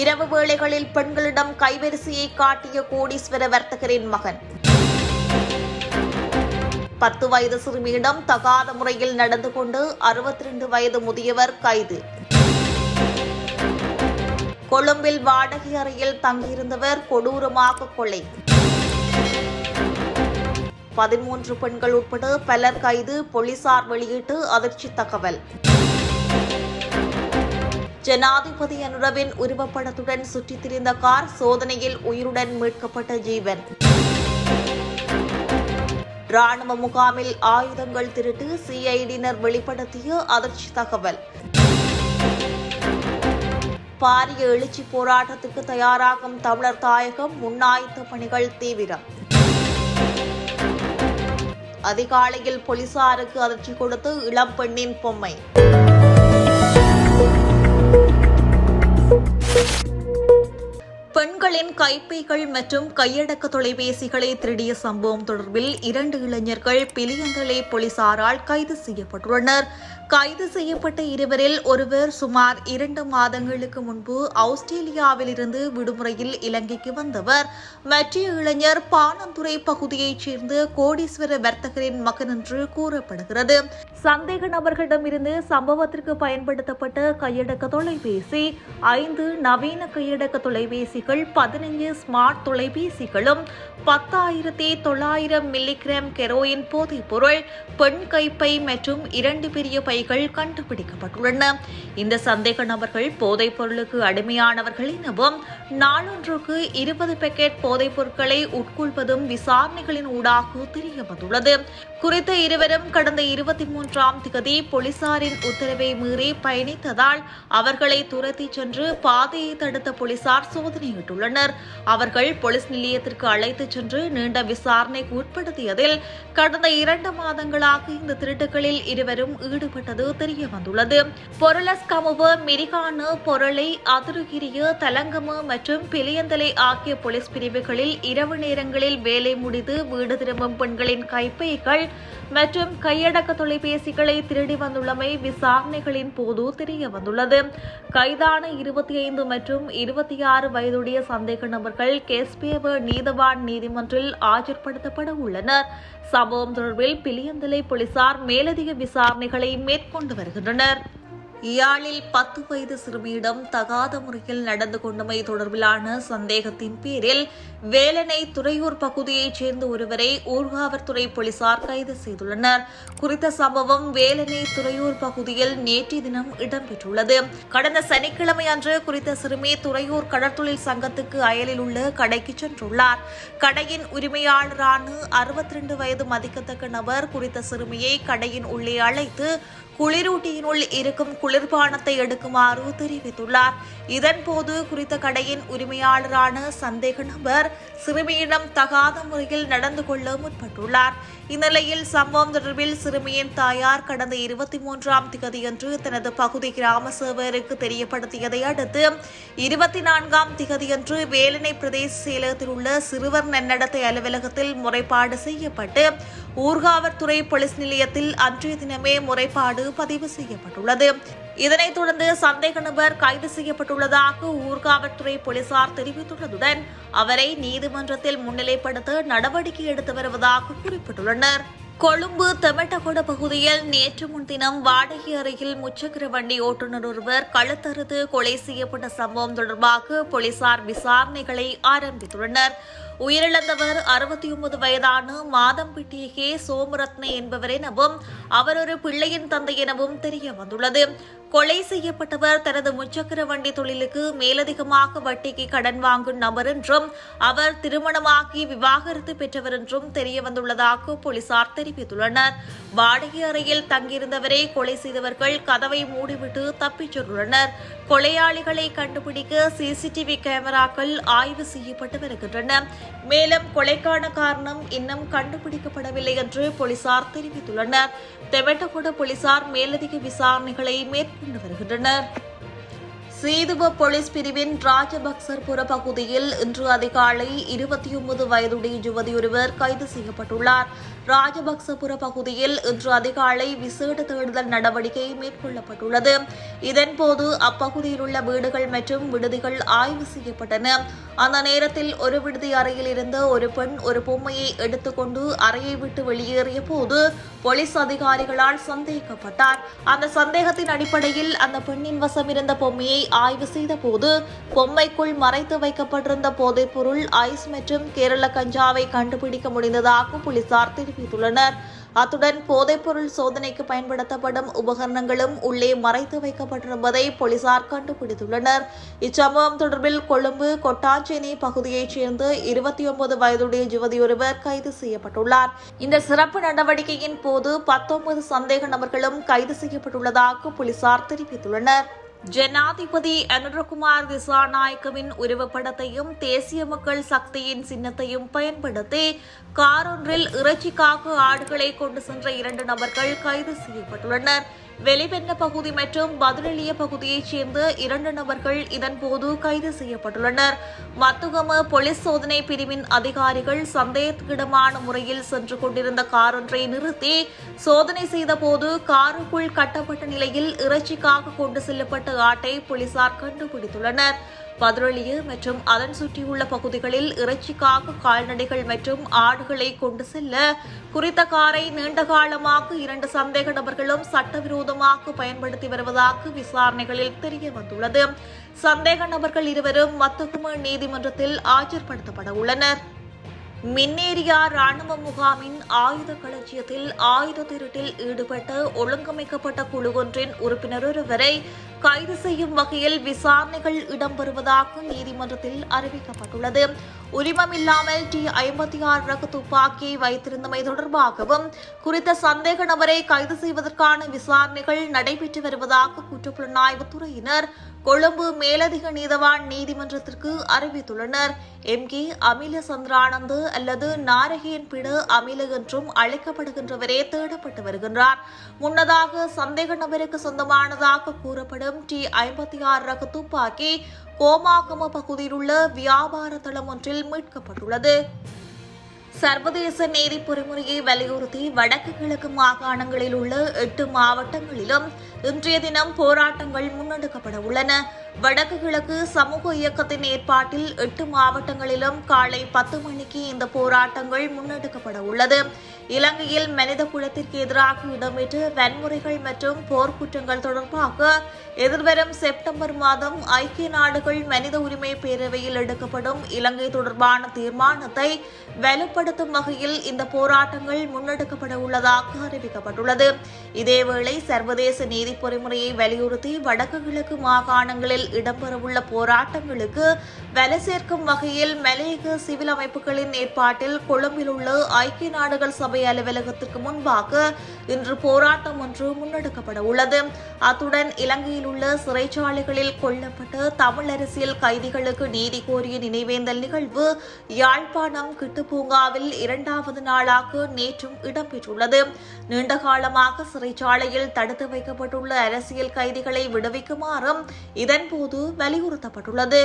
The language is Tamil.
இரவு வேளைகளில் பெண்களிடம் கைவரிசையை காட்டிய கோடீஸ்வர வர்த்தகரின் மகன். பத்து வயது சிறுமியிடம் தகாத முறையில் நடந்து கொண்டு அறுபத்தி ரெண்டு வயது முதியவர் கைது. கொழும்பில் வாடகை அறையில் தங்கியிருந்தவர் கொடூரமாக கொலை. பதிமூன்று பெண்கள் உட்பட பலர் கைது போலீசார் வெளியிட்டு அதிர்ச்சி தகவல். ஜனாதிபதி அனுரவின் உருவப்படத்துடன் சுற்றித் திரிந்த கார் சோதனையில் உயிருடன் மீட்கப்பட்ட ஜீவன். ராணுவ முகாமில் ஆயுதங்கள் திருட்டு சிஐடியினர் வெளிப்படுத்திய அதிர்ச்சி தகவல். பாரிய எழுச்சி போராட்டத்துக்கு தயாராகும் தமிழர் தாயகம் முன்னாயத்த பணிகள் தீவிரம். அதிகாலையில் போலீசாருக்கு அதிர்ச்சி கொடுத்து இளம் பெண்ணின் பொம்மை. பெண்களின் கைப்பைகள் மற்றும் கையடக்க தொலைபேசிகளை திருடிய சம்பவம் தொடர்பில் இரண்டு இளைஞர்கள் பிலியந்தலை போலீசாரால் கைது செய்யப்பட்டுள்ளனர். கைது செய்யப்பட்ட இருவரில் ஒருவர் சுமார் இரண்டு மாதங்களுக்கு முன்பு ஆஸ்திரேலியாவிலிருந்து விடுமுறையில் இலங்கைக்கு வந்தவர். மற்ற இளைஞர் பானந்துறை பகுதியைச் சேர்ந்த கோடீஸ்வர வர்த்தகரின் மகன் என்று கூறப்படுகிறது. சந்தேக நபர்களிடமிருந்து சம்பவத்திற்கு பயன்படுத்தப்பட்ட கையடக்க தொலைபேசி ஐந்து நவீன கையடக்க தொலைபேசிகள் பதினைஞ்சு ஸ்மார்ட் தொலைபேசிகளும் பத்தாயிரத்தி தொள்ளாயிரம் மில்லிகிராம் கெரோயின் போதைப் பொருள் பெண் கைப்பை மற்றும் இரண்டு பெரிய பை பைகள் கண்டுபிடிக்கப்பட்டுள்ளன. இந்த சந்தேக நபர்கள் போதைப் பொருளுக்கு அடிமையானவர்கள் எனவும் நாளொன்றுக்கு இருபது பேக்கெட் போதைப் பொருட்களை உட்கொள்வதும் விசாரணைகளின் ஊடாக தெரிய வந்துள்ளது குறித்த இருவரும் கடந்த இருபத்தி மூன்றாம் திகதி போலீசாரின் உத்தரவை மீறி பயணித்ததால் அவர்களை துரத்தி சென்று பாதையை தடுத்த போலீசார் சோதனையிட்டுள்ளனர். அவர்கள் போலீஸ் நிலையத்திற்கு அழைத்துச் சென்று நீண்ட விசாரணைக்கு உட்படுத்தியதில் கடந்த இரண்டு மாதங்களாக இந்த திருட்டுகளில் இருவரும் ஈடுபட்ட ஈடுபட்டது தெரிய வந்துள்ளது பொருளஸ்கமுவு மிரிகானு பொருளை அதிருகிரிய தலங்கமு மற்றும் பிலியந்தலை ஆகிய போலீஸ் பிரிவுகளில் இரவு நேரங்களில் வேலை முடிந்து வீடு திரும்பும் பெண்களின் கைப்பைகள் மற்றும் கையடக்க தொலைபேசிகளை திருடி வந்துள்ளமை விசாரணைகளின் போது தெரிய வந்துள்ளது. கைதான இருபத்தி ஐந்து மற்றும் இருபத்தி ஆறு வயதுடைய சந்தேக நபர்கள் கேஸ்பேவ நீதவான் நீதிமன்றில் ஆஜர்படுத்தப்பட உள்ளனர் சம்பவம் தொடர்பில் பிலியந்தலை போலீசார் மேலதிக விசாரணைகளை மேற்கொண்டு வருகின்றனர். இயாழில் பத்து வயது சிறுமியிடம் தகாத முறையில் நடந்து கொண்டமை தொடர்பிலான சந்தேகத்தின் பேரில் வேலனை துறையூர் பகுதியைச் சேர்ந்த ஒருவரை ஊர்காவற்துறை போலீசார் கைது செய்துள்ளனர். குறித்த சம்பவம் வேலனை துறையூர் பகுதியில் நேற்றைய தினம் இடம்பெற்றுள்ளது. கடந்த சனிக்கிழமை அன்று குறித்த சிறுமி துறையூர் கடற்தொழில் சங்கத்துக்கு அயலில் உள்ள கடைக்கு சென்றுள்ளார். கடையின் உரிமையாளரான அறுபத்தி ரெண்டு வயது மதிக்கத்தக்க நபர் குறித்த சிறுமியை கடையின் உள்ளே அழைத்து குளிரூட்டியினுள் இருக்கும் குளிர்பானத்தை எடுக்குமாறு தெரிவித்துள்ளார். இதன்போது குறித்த கடையின் உரிமையாளரான சந்தேக நபர் சிறுமியிடம் தகாத முறையில் நடந்து கொள்ள முற்பட்டுள்ளார். இந்நிலையில் சம்பவம் தொடர்பில் சிறுமியின் தாயார் கடந்த இருபத்தி மூன்றாம் திகதியன்று தனது பகுதி கிராம சேவருக்கு தெரியப்படுத்தியதை அடுத்து இருபத்தி நான்காம் திகதியன்று வேலனை பிரதேச செயலகத்தில் உள்ள சிறுவர் நன்னடத்தை அலுவலகத்தில் முறைப்பாடு செய்யப்பட்டு ஊர்காவற்துறை போலீஸ் நிலையத்தில் அன்றைய தினமே முறைப்பாடு பதிவு செய்யப்பட்டுள்ளது. இதனைத் தொடர்ந்து சந்தேக நபர் கைது செய்யப்பட்டுள்ளதாக ஊர்காவல்துறை போலீசார் தெரிவித்துள்ளதுடன் அவரை நீதிமன்றத்தில் முன்னிலைப்படுத்த நடவடிக்கை எடுத்து வருவதாக குறிப்பிட்டுள்ளனர். கொழும்பு தெமட்டகோட பகுதியில் நேற்று முன்தினம் வாடகை அறையில் முச்சக்கர வண்டி ஓட்டுநர் ஒருவர் கழுத்தறுத்து கொலை செய்யப்பட்ட சம்பவம் தொடர்பாக போலீசார் விசாரணைகளை ஆரம்பித்துள்ளனர். உயிரிழந்தவர் அறுபத்தி ஒன்பது வயதான மாதம்பிட்டிய கே சோமரத்ன என்பவர் எனவும் அவர் ஒரு பிள்ளையின் தந்தை எனவும் தெரிய வந்துள்ளது. கொலை செய்யப்பட்டவர் தனது முச்சக்கர வண்டி தொழிலுக்கு மேலதிகமாக வட்டிக்கு கடன் வாங்கும் நபர் என்றும் அவர் திருமணமாகி விவாகரத்து பெற்றவர் என்றும் தெரிய வந்துள்ளதாக போலீசார் தெரிவித்துள்ளனர். வாடகை அறையில் தங்கியிருந்தவரை கொலை செய்தவர்கள் கதவை மூடிவிட்டு தப்பிச் சென்றுள்ளனர். கொலையாளிகளை கண்டுபிடிக்க சிசிடிவி கேமராக்கள் ஆய்வு செய்யப்பட்டு வருகின்றன. மேலும் கொலைக்கான காரணம் இன்னும் கண்டுபிடிக்கப்படவில்லை என்று போலீசார் தெரிவித்துள்ளனர். தெவட்டகுட போலீசார் மேலதிக விசாரணைகளை மேற்கொண்டு வருகின்றனர். சீதுவ போலீஸ் பிரிவின் ராஜபக்சர்புர பகுதியில் இன்று அதிகாலை இருபத்தி ஒன்பது வயதுடைய யுவதி ஒருவர் கைது செய்யப்பட்டுள்ளார். ராஜபக்சபுர பகுதியில் இன்று அதிகாலை விசேட தேடுதல் நடவடிக்கை மேற்கொள்ளப்பட்டுள்ளது. இதன்போது அப்பகுதியில் உள்ள வீடுகள் மற்றும் விடுதிகள் ஆய்வு செய்யப்பட்டன. அந்த நேரத்தில் ஒரு விடுதி அறையில் இருந்த ஒரு பெண் ஒரு பொம்மையை எடுத்துக்கொண்டு அறையை விட்டு வெளியேறிய போது போலீஸ் அதிகாரிகளால் சந்தேகிக்கப்பட்டார் அந்த சந்தேகத்தின் அடிப்படையில் அந்த பெண்ணின் வசம் இருந்த பொம்மையை ஆய்வு செய்த போது பொம்மைக்குள் மறைத்து வைக்கப்பட்டிருந்த போதைப் பொருள் ஐஸ் மற்றும் கேரள கஞ்சாவை கண்டுபிடிக்க முடிந்ததாக போலீசார் தெரிவித்துள்ளனர். அத்துடன் போதைப்பொருள் சோதனைக்கு பயன்படுத்தப்படும் உபகரணங்களும் உள்ளே மறைத்து வைக்கப்பட்டிருப்பதை போலீசார் கண்டுபிடித்துள்ளனர். இச்சம்பவம் தொடர்பில் கொழும்பு கொட்டாஞ்சேனி பகுதியைச் சேர்ந்த இருபத்தி ஒன்பது வயதுடைய யுவதி ஒருவர் கைது செய்யப்பட்டுள்ளார். இந்த சிறப்பு நடவடிக்கையின் போது பத்தொன்பது சந்தேக நபர்களும் கைது செய்யப்பட்டுள்ளதாக போலீசார் தெரிவித்துள்ளனர். ஜனாதிபதி அனுரகுமார் திசாநாயக்கவின் உருவப்படத்தையும் தேசிய மக்கள் சக்தியின் சின்னத்தையும் பயன்படுத்தி காரொன்றில் இறைச்சிக்காக ஆடுகளை கொண்டு சென்ற இரண்டு நபர்கள் கைது செய்யப்பட்டுள்ளனர். வெளிவென்ன பகுதி மற்றும் பதிலளிய பகுதியைச் சேர்ந்த இரண்டு நபர்கள் இதன்போது கைது செய்யப்பட்டுள்ளனர். மத்துகம போலீஸ் சோதனை பிரிவின் அதிகாரிகள் சந்தேகத்திடமான முறையில் சென்று கொண்டிருந்த காரொன்றை நிறுத்தி சோதனை செய்தபோது காருக்குள் கட்டப்பட்ட நிலையில் இறைச்சிக்காக கொண்டு செல்லப்பட்ட ஆட்டை போலீசார் கண்டுபிடித்துள்ளனர். பதிரொலிய மற்றும் அதன் சுற்றியுள்ள பகுதிகளில் இறைச்சிக்காக கால்நடைகள் மற்றும் ஆடுகளை கொண்டு செல்ல குறித்த காரை நீண்டகாலமாக இரண்டு சந்தேக நபர்களும் சட்டவிரோதமாக பயன்படுத்தி வருவதாக விசாரணைகளில் தெரிய வந்துள்ளது சந்தேக நபர்கள் இருவரும் மத்துகும நீதிமன்றத்தில் ஆஜர்படுத்தப்பட உள்ளனர். மின்னேரியா ராணுவ முகாமின் ஆயுத களஞ்சியத்தில் ஆயுத திருட்டில் ஈடுபட்ட ஒழுங்கமைக்கப்பட்ட குழு ஒன்றின் உறுப்பினர் ஒருவரை கைது செய்யும் வகையில் விசாரணைகள் இடம்பெறுவதாக நீதிமன்றத்தில் அறிவிக்கப்பட்டுள்ளது. உரிமமில்லாமல் டி ஐம்பத்தி ஆறு ரக துப்பாக்கியை வைத்திருந்தமை தொடர்பாகவும் குறித்த சந்தேக நபரை கைது செய்வதற்கான விசாரணைகள் நடைபெற்று வருவதாக குற்றப்புலனாய்வுத்துறையினர் துறையினர் கொழும்பு மேலதிக நீதவான் நீதிமன்றத்திற்கு அறிவித்துள்ளனர். எம். கே. அமில சந்திரானந்து அல்லது நாரகியின் பிட அமில என்றும் அழைக்கப்படுகின்றவரே தேடப்பட்டு வருகின்றார். முன்னதாக சந்தேக நபருக்கு சொந்தமானதாக கூறப்படும் டி ஐம்பத்தி ஆறு ரக துப்பாக்கி கோமாகம பகுதியில் உள்ள வியாபார தளம் ஒன்றில் மீட்கப்பட்டுள்ளது. சர்வதேச நீதி பொறிமுறையை வலியுறுத்தி வடக்கு கிழக்கு மாகாணங்களில் உள்ள எட்டு மாவட்டங்களிலும் இன்றைய தினம் போராட்டங்கள் முன்னெடுக்கப்பட உள்ளன. வடக்கு கிழக்கு சமூக இயக்கத்தின் ஏற்பாட்டில் எட்டு மாவட்டங்களிலும் காலை பத்து மணிக்கு இந்த போராட்டங்கள் முன்னெடுக்கப்பட உள்ளது. இலங்கையில் மனித குலத்திற்கு எதிராக இடம்பெற்று வன்முறைகள் மற்றும் போர்க்குற்றங்கள் தொடர்பாக எதிர்வரும் செப்டம்பர் மாதம் ஐக்கிய நாடுகள் மனித உரிமை பேரவையில் எடுக்கப்படும் இலங்கை தொடர்பான தீர்மானத்தை வலுப்படுத்தும் வகையில் இந்த போராட்டங்கள் முன்னெடுக்கப்பட உள்ளதாக அறிவிக்கப்பட்டுள்ளது. இதேவேளை சர்வதேச நீதி பொறிமுறையை வலியுறுத்தி வடக்கு கிழக்கு மாகாணங்களில் இடம்பெறவுள்ள போராட்டங்களுக்கு வலு சேர்க்கும் வகையில் மலேக சிவில் அமைப்புகளின் ஏற்பாட்டில் கொழும்பில் உள்ள ஐக்கிய நாடுகள் சபை சபை அலுவலகத்திற்கு முன்பாக இன்று போராட்டம் ஒன்று முன்னெடுக்கப்பட உள்ளது. அத்துடன் இலங்கையில் உள்ள சிறைச்சாலைகளில் கொல்லப்பட்ட தமிழ் அரசியல் கைதிகளுக்கு நீதி கோரிய நினைவேந்தல் நிகழ்வு யாழ்ப்பாணம் கிட்டுப்பூங்காவில் இரண்டாவது நாளாக நேற்றும் இடம்பெற்றுள்ளது. நீண்டகாலமாக சிறைச்சாலையில் தடுத்து வைக்கப்பட்டுள்ள அரசியல் கைதிகளை விடுவிக்குமாறும் இதன்போது வலியுறுத்தப்பட்டுள்ளது.